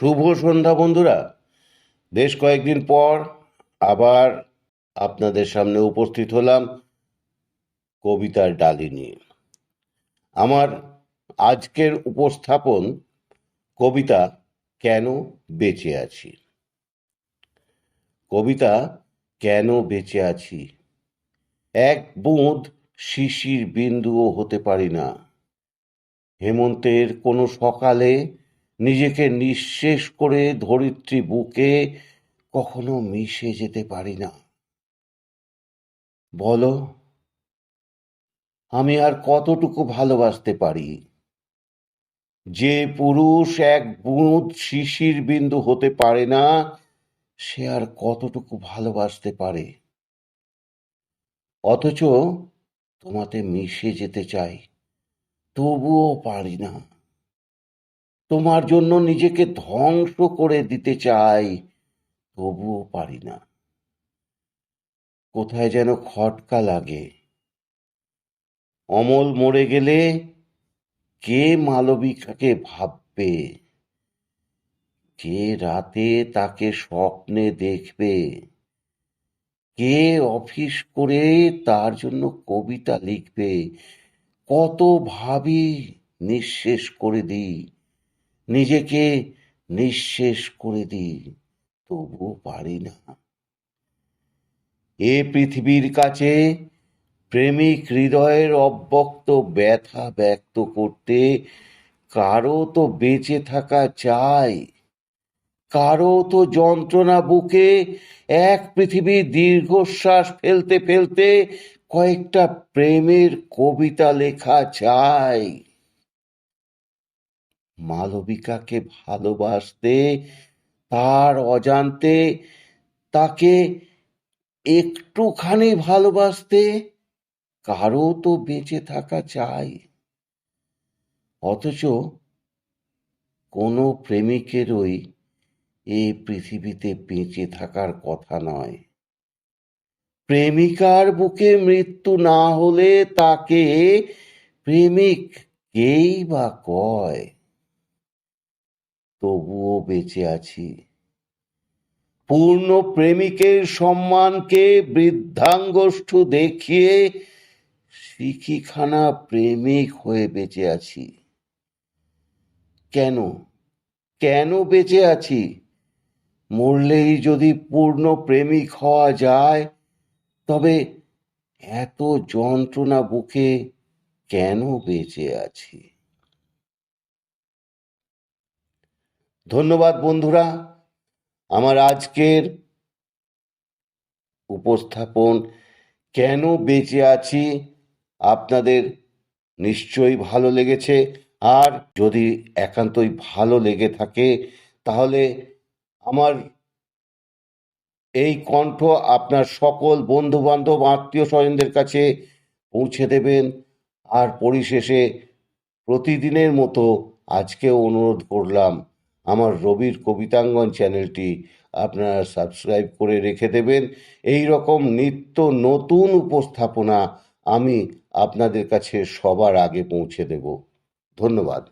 শুভ সন্ধ্যা বন্ধুরা। বেশ কয়েকদিন পর আবার আপনাদের সামনে উপস্থিত হলাম কবিতার ডালি নিয়ে। আমার আজকের উপস্থাপন কবিতা কেন বেঁচে আছি? কবিতা কেন বেঁচে আছি? এক বুঁদ শিশির বিন্দুও হতে পারি না। হেমন্তের কোনো সকালে নিজেকে নিঃশেষ করে ধরিত্রী বুকে কখনো মিশে যেতে পারি না। বলো, আমি আর কতটুকু ভালোবাসতে পারি? যে পুরুষ এক বুঁদ শিশির বিন্দু হতে পারে না, সে আর কতটুকু ভালোবাসতে পারে? অথচ তোমাতে মিশে যেতে চাই, তবুও পারি না। তোমার জন্য নিজেকে ধ্বংস করে দিতে চাই, তবুও পারি না। কোথায় যেন খটকা লাগে। অমল মরে গেলে কে মালবিকাকে ভাববে? কে রাতে তাকে স্বপ্নে দেখবে? কে অফিস করে তার জন্য কবিতা লিখবে? কত ভাবি নিঃশেষ করে দিই। নিজেকে নিঃশেষ করে দিই তবুও পারি না। এ পৃথিবীর কাছে প্রেমিক হৃদয়ের অব্যক্ত ব্যথা ব্যক্ত করতে কারও তো বেঁচে থাকা চাই, কারও তো যন্ত্রণা বুকে এক পৃথিবীর দীর্ঘশ্বাস ফেলতে ফেলতে কয়েকটা প্রেমের কবিতা লেখা চাই। মালবিকাকে ভালোবাসতে, তার অজান্তে তাকে একটুখানি ভালোবাসতে কারও তো বেঁচে থাকা চাই। অথচ কোনো প্রেমিকেরই এই পৃথিবীতে বেঁচে থাকার কথা নয়। প্রেমিকার বুকে মৃত্যু না হলে তাকে প্রেমিক কেই বা কয়? তবুও বেঁচে আছি। পূর্ণ প্রেমিকের সম্মানকে বৃদ্ধাঙ্গষ্ঠ দেখিয়ে শিখিখানা প্রেমিক হয়ে বেঁচে আছি। কেন? কেন বেঁচে আছি? মরলেই যদি পূর্ণ প্রেমিক হওয়া যায়, তবে এত যন্ত্রণা বুকে কেন বেঁচে আছি? ধন্যবাদ বন্ধুরা। আমার আজকের উপস্থাপন কেন বেঁচে আছি আপনাদের নিশ্চয়ই ভালো লেগেছে। আর যদি একান্তই ভালো লেগে থাকে, তাহলে আমার এই কণ্ঠ আপনার সকল বন্ধু বান্ধব আত্মীয় স্বজনদের কাছে পৌঁছে দেবেন। আর পরিশেষে প্রতিদিনের মতো আজকেও অনুরোধ করলাম আমার রবির কবিতাঙ্গন চ্যানেলটি আপনারা সাবস্ক্রাইব করে রেখে দেবেন। এই রকম নিত্য নতুন উপস্থাপনা আমি আপনাদের কাছে সবার আগে পৌঁছে দেব। ধন্যবাদ।